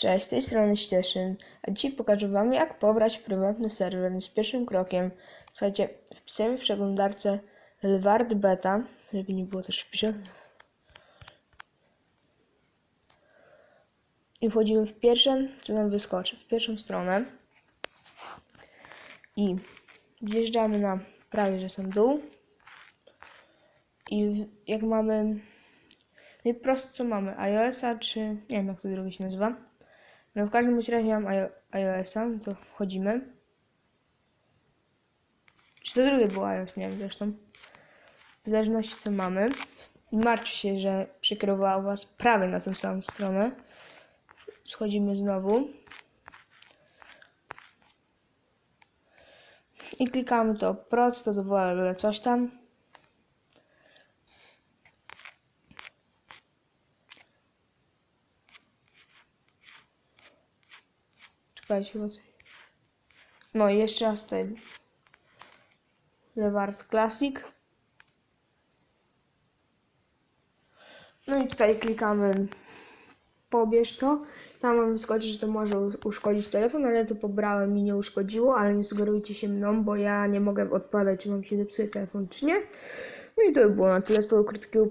Cześć, z tej strony Ścieszyn, a dzisiaj pokażę Wam jak pobrać prywatny serwer. Więc pierwszym krokiem, słuchajcie, wpisujemy w przeglądarce Lward Beta, żeby nie było też wpiszę. I wchodzimy w pierwszą, co nam wyskoczy, w pierwszą stronę. I zjeżdżamy na prawie, że sam dół. I jak mamy no i prosto co mamy? iOS-a czy nie wiem jak to drugie się nazywa. No w każdym bądź razie mam iO- iOS-a, to wchodzimy. Czy to drugie było iOS, nie wiem zresztą. W zależności co mamy. I martw się, że przekierowała was prawie na tę samą stronę. Schodzimy znowu. I klikamy to prosto, to wolę coś tam. Czekajcie, coś. No i jeszcze raz ten. Lewart Classic. No i tutaj klikamy pobierz to. Tam mam wyskoczyć, że to może us- uszkodzić telefon, ale to pobrałem i nie uszkodziło, ale nie sugerujcie się mną, bo ja nie mogę odpadać, czy mam się zepsuje telefon, czy nie. No i to by było na tyle z tego krótkiego